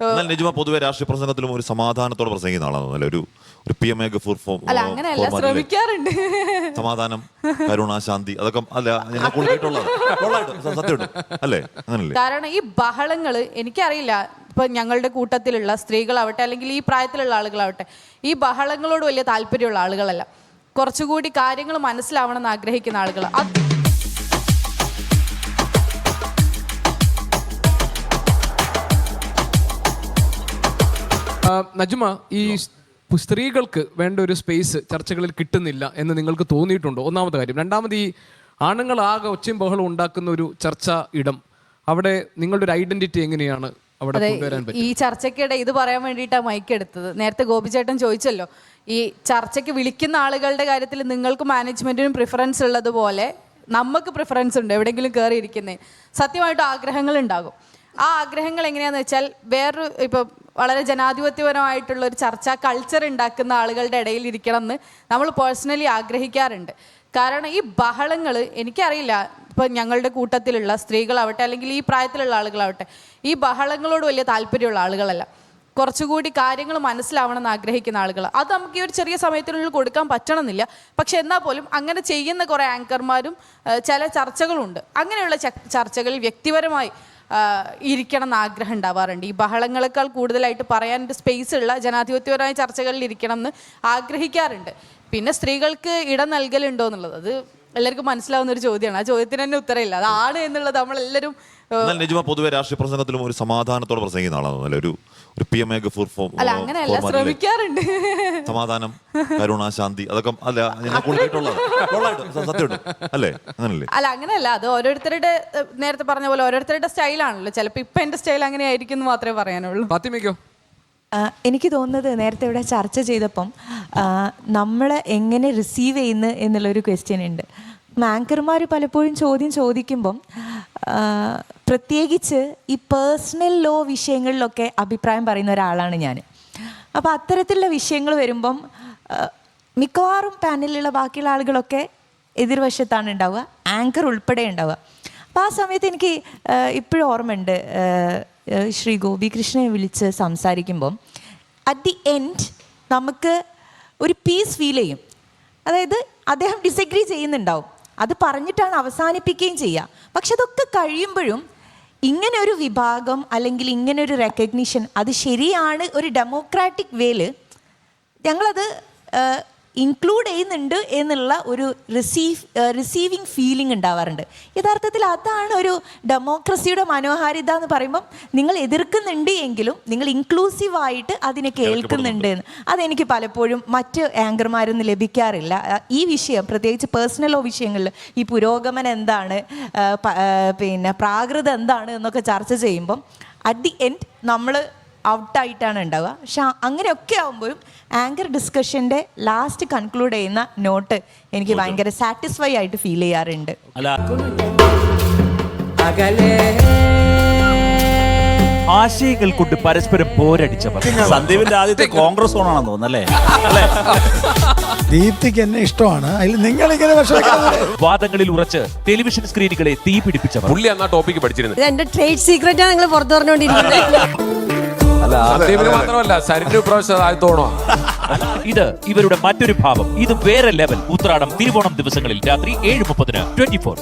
എന്നാൽ നിജമ പൊതുവെ രാഷ്ട്രീയ പ്രസംഗത്തിലും ഒരു സമാധാനത്തോടെ പ്രസംഗിക്കുന്ന ആളാണ് ഒരു ഒരു P M A Gafoor form അല്ല അങ്ങനെയല്ല ശ്രമിക്കാറുണ്ട്. സമാധാനം കരുണ ശാന്തി അതൊക്കെ അല്ല ഞാൻ കൊണ്ടിട്ടുള്ളത് സത്യമുണ്ട് അല്ലേ? അങ്ങനല്ലേ? കാരണം ഈ ബഹളങ്ങൾ എനിക്കറിയില്ല ഇപ്പൊ ഞങ്ങളുടെ കൂട്ടത്തിലുള്ള സ്ത്രീകളാവട്ടെ അല്ലെങ്കിൽ ഈ പ്രായത്തിലുള്ള ആളുകളാവട്ടെ ഈ ബഹളങ്ങളോട് വലിയ താല്പര്യമുള്ള ആളുകളല്ല. കുറച്ചുകൂടി കാര്യങ്ങൾ മനസ്സിലാവണം എന്ന് ആഗ്രഹിക്കുന്ന ആളുകൾ നജ്മ ഈ സ്ത്രീകൾക്ക് വേണ്ട ഒരു സ്പേസ് ചർച്ചകളിൽ കിട്ടുന്നില്ല എന്ന് നിങ്ങൾക്ക് തോന്നിയിട്ടുണ്ടോ? ഒന്നാമത്തെ കാര്യം. രണ്ടാമത് ഈ ആണുങ്ങൾ ആകെ ഒച്ചയും ബഹളം ഉണ്ടാക്കുന്ന ഒരു ചർച്ച ഇടം. അവിടെ നിങ്ങളുടെ ഒരു ഐഡന്റിറ്റി എങ്ങനെയാണ് അവിടെ അതെ കൊണ്ടുവരാൻ പറ്റും ഈ ചർച്ചയ്ക്കിടെ ഇത് പറയാൻ വേണ്ടിയിട്ടാണ് മൈക്ക് എടുത്തത്. നേരത്തെ ഗോപിചേട്ടൻ ചോദിച്ചല്ലോ ഈ ചർച്ചയ്ക്ക് വിളിക്കുന്ന ആളുകളുടെ കാര്യത്തിൽ നിങ്ങൾക്ക് മാനേജ്മെന്റിനും പ്രിഫറൻസ് ഉള്ളതുപോലെ നമുക്ക് പ്രിഫറൻസ് ഉണ്ട് എവിടെയെങ്കിലും കയറി ഇരിക്കുന്നേ സത്യമായിട്ട് ആഗ്രഹങ്ങൾ ഉണ്ടാകും. ആ ആഗ്രഹങ്ങൾ എങ്ങനെയാന്ന് വെച്ചാൽ വേറൊരു ഇപ്പം വളരെ ജനാധിപത്യപരമായിട്ടുള്ള ഒരു ചർച്ച കൾച്ചർ ഉണ്ടാക്കുന്ന ആളുകളുടെ ഇടയിൽ ഇരിക്കണം എന്ന് നമ്മൾ പേഴ്സണലി ആഗ്രഹിക്കാറുണ്ട്. കാരണം ഈ ബഹളങ്ങൾ എനിക്കറിയില്ല. ഇപ്പം ഞങ്ങളുടെ കൂട്ടത്തിലുള്ള സ്ത്രീകളാവട്ടെ അല്ലെങ്കിൽ ഈ പ്രായത്തിലുള്ള ആളുകളാവട്ടെ ഈ ബഹളങ്ങളോട് വലിയ താല്പര്യമുള്ള ആളുകളല്ല. കുറച്ചുകൂടി കാര്യങ്ങൾ മനസ്സിലാവണം എന്ന് ആഗ്രഹിക്കുന്ന ആളുകൾ അത് നമുക്ക് ഈ ഒരു ചെറിയ സമയത്തിനുള്ളിൽ കൊടുക്കാൻ പറ്റണമെന്നില്ല. പക്ഷെ എന്നാൽ പോലും അങ്ങനെ ചെയ്യുന്ന കുറേ ആങ്കർമാരും ചില ചർച്ചകളുണ്ട്. അങ്ങനെയുള്ള ചർച്ചകളിൽ വ്യക്തിപരമായി ഇരിക്കണം എന്ന് ആഗ്രഹം ഉണ്ടാവാറുണ്ട്. ഈ ബഹളങ്ങളെക്കാൾ കൂടുതലായിട്ട് പറയാൻ സ്പേസ് ഉള്ള ജനാധിപത്യപരമായ ചർച്ചകളിൽ ഇരിക്കണം എന്ന് ആഗ്രഹിക്കാറുണ്ട്. പിന്നെ സ്ത്രീകൾക്ക് ഇടം നൽകലുണ്ടോ എന്നുള്ളത് അത് എല്ലാവർക്കും മനസ്സിലാവുന്ന ഒരു ചോദ്യമാണ്. ആ ചോദ്യത്തിന് തന്നെ ഉത്തരമില്ല. അതാണ് എന്നുള്ളത് നമ്മളെല്ലാവരും എന്നാൽ നിജമ പൊതുവെ രാഷ്ട്രീയ പ്രസംഗത്തിലും ഒരു സമാധാനത്തോടെ പ്രസംഗിക്കുന്ന ആളാണ് ഒരു ഒരു P M A Gafoor form അല്ല അങ്ങനെയല്ല ശ്രമിക്കാറുണ്ട്. സമാധാനം കരുണ ശാന്തി അതൊക്കെ അല്ല ഞങ്ങൾ കൊണ്ടിട്ടുള്ളത് സത്യമുണ്ട് അല്ലേ അങ്ങനല്ലേ? അല്ല അങ്ങനെയല്ല. അത് ഓരോരുത്തരുടെ നേരത്തെ പറഞ്ഞ പോലെ ഓരോരുത്തരുടെ സ്റ്റൈലാണല്ലോ. ചിലപ്പോൾ ഇപ്പം എന്റെ സ്റ്റൈൽ അങ്ങനെയായിരിക്കും എന്ന് മാത്രമേ പറയാനുള്ളൂ. ഫാത്തിമയ്ക്കോ? എനിക്ക് തോന്നുന്നത് നേരത്തെ ഇവിടെ ചർച്ച ചെയ്തപ്പം നമ്മൾ എങ്ങനെ റിസീവ് ചെയ്യുന്നു എന്നുള്ളൊരു ക്വസ്റ്റ്യൻ ഉണ്ട്. ആങ്കർമാർ പലപ്പോഴും ചോദ്യം ചോദിക്കുമ്പം പ്രത്യേകിച്ച് ഈ പേഴ്സണൽ ലോ വിഷയങ്ങളിലൊക്കെ അഭിപ്രായം പറയുന്ന ഒരാളാണ് ഞാൻ. അപ്പോൾ അത്തരത്തിലുള്ള വിഷയങ്ങൾ വരുമ്പം മിക്കവാറും പാനലിലുള്ള ബാക്കിയുള്ള ആളുകളൊക്കെ എതിർവശത്താണ് ഉണ്ടാവുക ആങ്കർ ഉൾപ്പെടെ ഉണ്ടാവുക. അപ്പോൾ ആ സമയത്ത് എനിക്ക് ഇപ്പോഴും ഓർമ്മയുണ്ട് ശ്രീ ഗോപികൃഷ്ണനെ വിളിച്ച് സംസാരിക്കുമ്പം അറ്റ് ദി എൻഡ് നമുക്ക് ഒരു പീസ് ഫീൽ ചെയ്യും. അതായത് അദ്ദേഹം ഡിസഗ്രി ചെയ്യുന്നുണ്ടാവും. അത് പറഞ്ഞിട്ടാണ് അവസാനിപ്പിക്കുകയും ചെയ്യുക. പക്ഷെ അതൊക്കെ കഴിയുമ്പോഴും ഇങ്ങനെ ഒരു വിഭാഗം അല്ലെങ്കിൽ ഇങ്ങനെ ഒരു റെക്കഗ്നിഷൻ അത് ശരിയാണ് ഒരു ഡെമോക്രാറ്റിക് വേൽ ഞങ്ങളത് ഇൻക്ലൂഡ് ചെയ്യുന്നുണ്ട് എന്നുള്ള ഒരു റിസീവ് റിസീവിങ് ഫീലിംഗ് ഉണ്ടാവാറുണ്ട്. യഥാർത്ഥത്തിൽ അതാണ് ഒരു ഡെമോക്രസിയുടെ മനോഹാരിത എന്ന് പറയുമ്പം നിങ്ങൾ എതിർക്കുന്നുണ്ട് എങ്കിലും നിങ്ങൾ ഇൻക്ലൂസീവായിട്ട് അതിനെ കേൾക്കുന്നുണ്ട് എന്ന്. അതെനിക്ക് പലപ്പോഴും മറ്റ് ആങ്കർമാരൊന്നും ലഭിക്കാറില്ല. ഈ വിഷയം പ്രത്യേകിച്ച് പേഴ്സണലോ വിഷയങ്ങളിൽ ഈ പുരോഗമനം എന്താണ് പിന്നെ പ്രാകൃതം എന്താണ് എന്നൊക്കെ ചർച്ച ചെയ്യുമ്പം അറ്റ് ദി എൻഡ് നമ്മൾ ഔട്ടായിട്ടാണ് ഉണ്ടാവുക. പക്ഷെ അങ്ങനെയൊക്കെ ആകുമ്പോഴും ആങ്കർ ഡിസ്കഷന്റെ ലാസ്റ്റ് കൺക്ലൂഡ് ചെയ്യുന്ന നോട്ട് എനിക്ക് ഭയങ്കര സാറ്റിസ്ഫൈ ആയിട്ട് ഫീൽ ചെയ്യാറുണ്ട്. ആശയങ്ങൾ കൊണ്ട് പരസ്പരം പോരടിച്ചവർ സന്ദീപിന്റെ ആദ്യത്തെ കോൺഗ്രസ് ഓണാണെന്ന് തോന്നുന്നല്ലേ അല്ലേ? ദീപ്തിക്ക് എന്നെ ഇഷ്ടമാണ്. അതിൽ നിങ്ങൾ ഇങ്ങനെ വാദങ്ങളിൽ ഉറച്ച് ടെലിവിഷൻ സ്ക്രീനുകളെ തീ പിടിപ്പിച്ചവർ പുള്ളി അന്നാ ടോപ്പിക്ക് പഠിച്ചിരുന്നു എന്റെ ട്രേഡ് സീക്രറ്റാണ് നിങ്ങൾ പുറത്തു പറഞ്ഞുകൊണ്ടിരിക്കുന്നത്. സന്ദീപിന് മാത്രമല്ല സരിന്റെ ഇപ്രാവശ്യം ആദ്യത്തോണോ ഇത് ഇവരുടെ മറ്റൊരു ഭാവം. ഇത് വേറെ ലെവൽ. ഉത്രാടം തിരുവോണം ദിവസങ്ങളിൽ രാത്രി ഏഴ് മുപ്പതിന് ട്വന്റി ഫോർ.